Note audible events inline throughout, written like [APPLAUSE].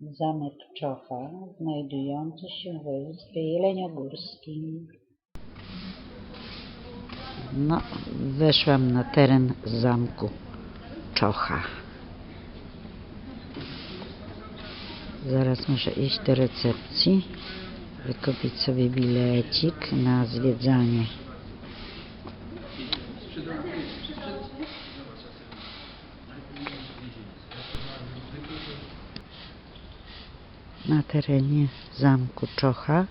Zamek Czocha, znajdujący się w województwie jeleniogórskim. No, weszłam na teren zamku Czocha. Zaraz muszę iść do recepcji, wykupić sobie bilecik na zwiedzanie. Na terenie zamku Czocha.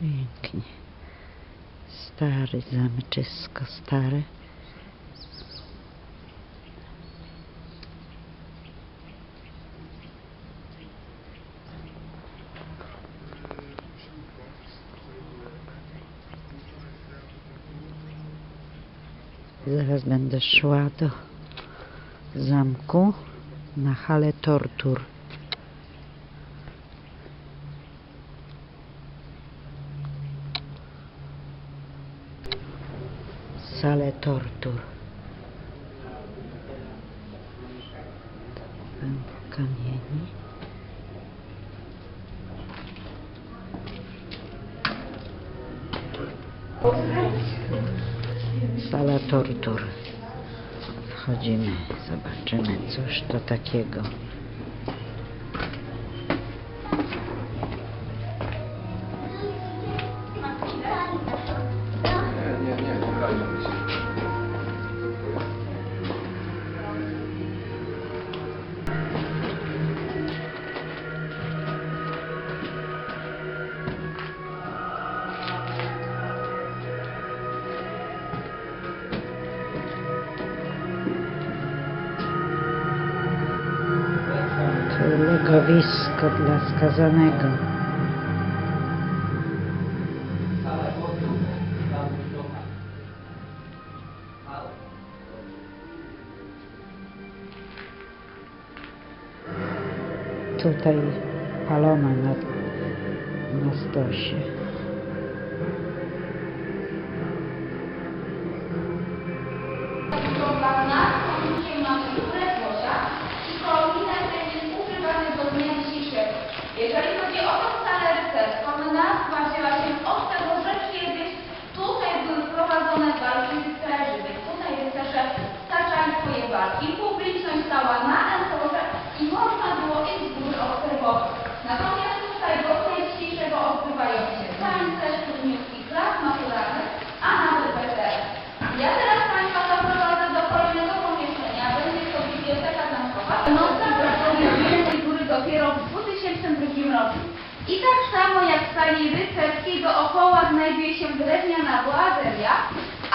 Pięknie. Stary zamczysko, stare. Zaraz będę szła do zamku na halę tortur. Salę tortur. Kamieni. Sala tortur. Wchodzimy, zobaczymy cóż to takiego. Legowisko dla skazanego. Tutaj paloma na, na stosie. Programna komisję mamy Zosia i koordynator będzie używany do dnia dzisiejszego. Jeżeli chodzi o tą salę rycerską, nazwa wzięła się od tego, że kiedyś tutaj były prowadzone walki rycerzy, więc tutaj rycerze staczali swoje walki. Publiczność stała na entorze i można było ich z obserwować. Natomiast tutaj do dnia dzisiejszego odbywają się tańce, szturniówki klas maturalnych, a nawet wesele. Ja teraz Państwa zaprowadzę do kolejnego pomieszczenia. Będzie to biblioteka zamkowa. Będąca pracownikiem tej góry dopiero w 2002 roku. I tak samo jak w sali rycerskiej dookoła znajduje się drewniana boazeria,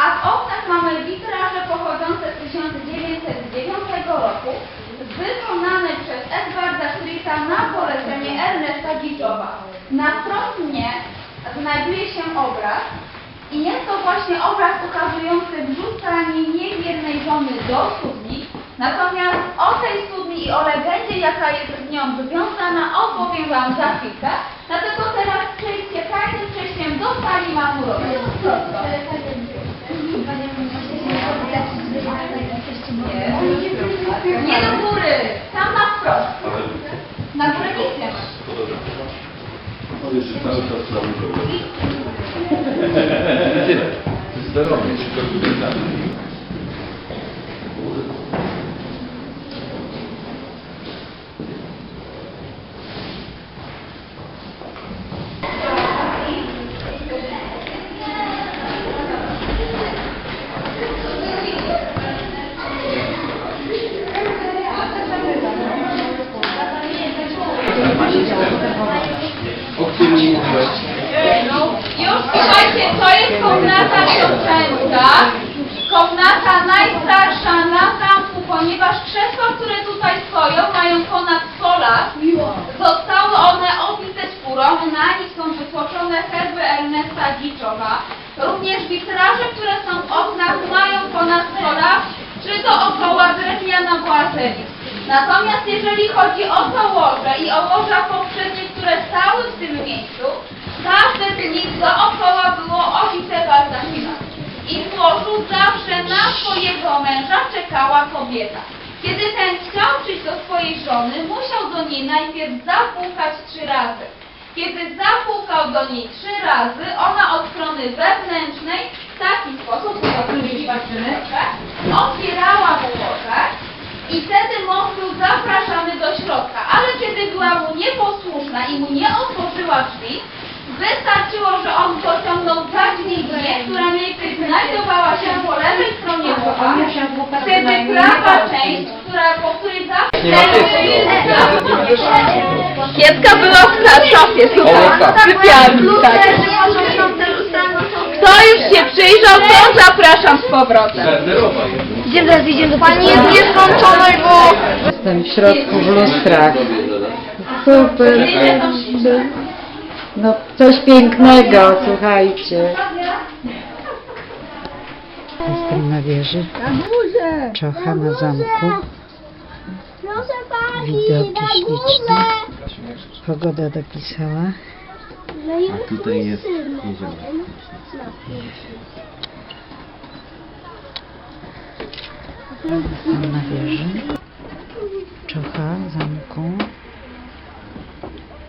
a w oknach mamy witraże pochodzące z 1909 roku, wykonane przez Edwarda Strita na polecenie Ernesta Giczowa. Na frontnie znajduje się obraz, i jest to właśnie obraz ukazujący wrzucanie niewiernej żony do studni. Natomiast o tej studni i o legendzie, jaka jest z nią związana, opowiem Wam za chwilkę. Dlatego teraz przejdźcie tajnym przejściem do sali maturowej. Prosto. Nie. Nie do góry, tam na wprost. Na górę nic nie ma. Powiedz, że cały czas mamy problem. [LAUGHS] Zdrowie, przygotuje dla mnie. O którym mówiłeś? Już słuchajcie, to jest komnata książęca. Komnata najstarsza na zamku, ponieważ krzesła, które tutaj stoją, mają ponad 100 lat. Zostały one obite skórą, na nich są wytłoczone herby Ernesta Giczowa. Również witraże, które są w oknach, mają ponad 100 lat, czy to około drewniana boazerii. Natomiast jeżeli chodzi o to łoże i o łoża poprzednie, które stały w tym miejscu, każde z nich dookoła było osite baldachima. I w łożu zawsze na swojego męża czekała kobieta. Kiedy ten chciał przyjść do swojej żony, musiał do niej najpierw zapukać trzy razy. Kiedy zapukał do niej trzy razy, ona od strony wewnętrznej w taki sposób, patrzymy, otwierała łoże i wtedy był zapraszany do środka. Ale kiedy była mu nieposłuszna i mu nie otworzyła drzwi, wystarczyło, że on pociągnął za dźwignię, która mniej więcej znajdowała się po lewej stronie łoża. Wtedy prawa część, która, po której zawsze... Kietka była w szafie, słuchaj, w sypialni, tak. Kto już się przyjrzał, to zapraszam z powrotem. Idziemy teraz, idziemy do Pani jest nieskończoną, bo... Jestem w środku w lustrach. Super. No coś pięknego, słuchajcie. Jestem na wieży. Na górze! Czocha na zamku. Widoki na śliczne. górze! Pogoda dopisała. A tutaj jest jezioro. Jestem na wieży. Czocha zamku.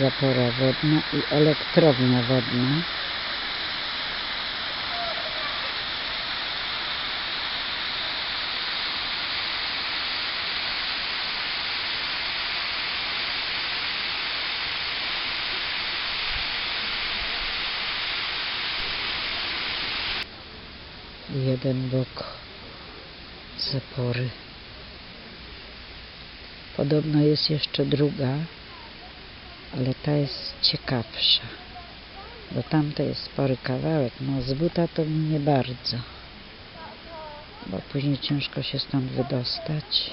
Zapora wodna i elektrownia wodna. Jeden bok zapory. Podobno jest jeszcze druga, ale ta jest ciekawsza. Bo tamta jest spory kawałek, no z buta to mi nie bardzo. Bo później ciężko się stąd wydostać.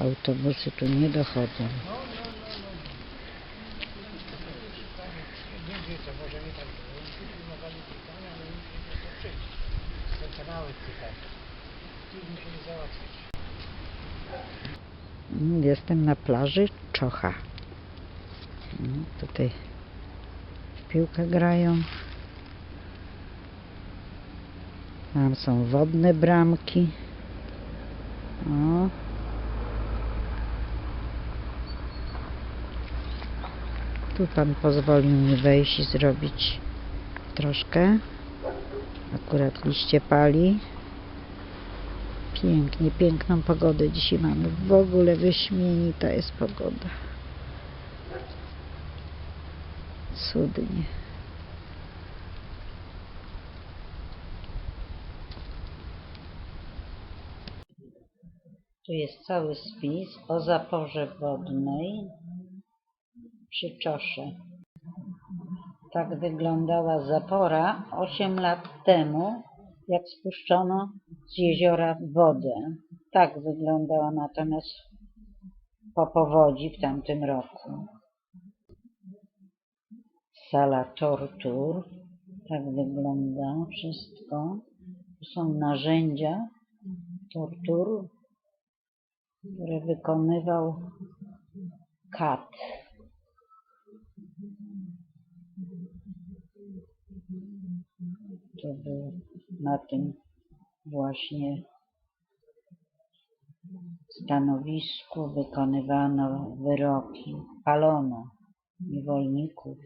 Autobusy tu nie dochodzą. Jestem na plaży Czocha. Tutaj w piłkę grają. Tam są wodne bramki. O. Tu pan pozwolił mi wejść i zrobić troszkę. Akurat liście pali. Pięknie, piękną pogodę dzisiaj mamy. W ogóle wyśmienita jest pogoda. Cudnie. Tu jest cały spis o zaporze wodnej przy Czosze. Tak wyglądała zapora 8 lat temu, jak spuszczono z jeziora wodę. Tak wyglądała natomiast po powodzi w tamtym roku. Sala tortur. Tak wygląda wszystko. Tu są narzędzia tortur, które wykonywał kat. To był na tym właśnie stanowisku wykonywano wyroki, palono niewolników.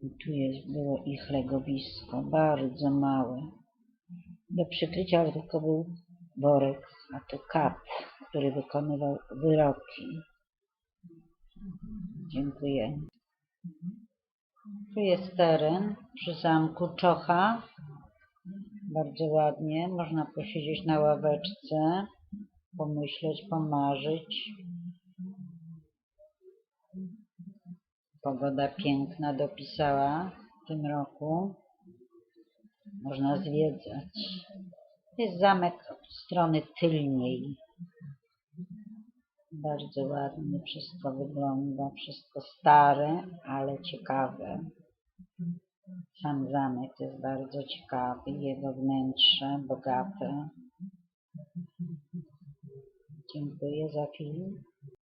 Tu jest, było ich legowisko, bardzo małe. Do przykrycia ale tylko był worek, a to kat, który wykonywał wyroki. Dziękuję. Tu jest teren przy zamku Czocha. Bardzo ładnie. Można posiedzieć na ławeczce, pomyśleć, pomarzyć. Pogoda piękna dopisała w tym roku. Można zwiedzać. Jest zamek od strony tylniej. Bardzo ładnie wszystko wygląda. Wszystko stare, ale ciekawe. Sam zamek jest bardzo ciekawy. Jego wnętrze bogate. Dziękuję za film.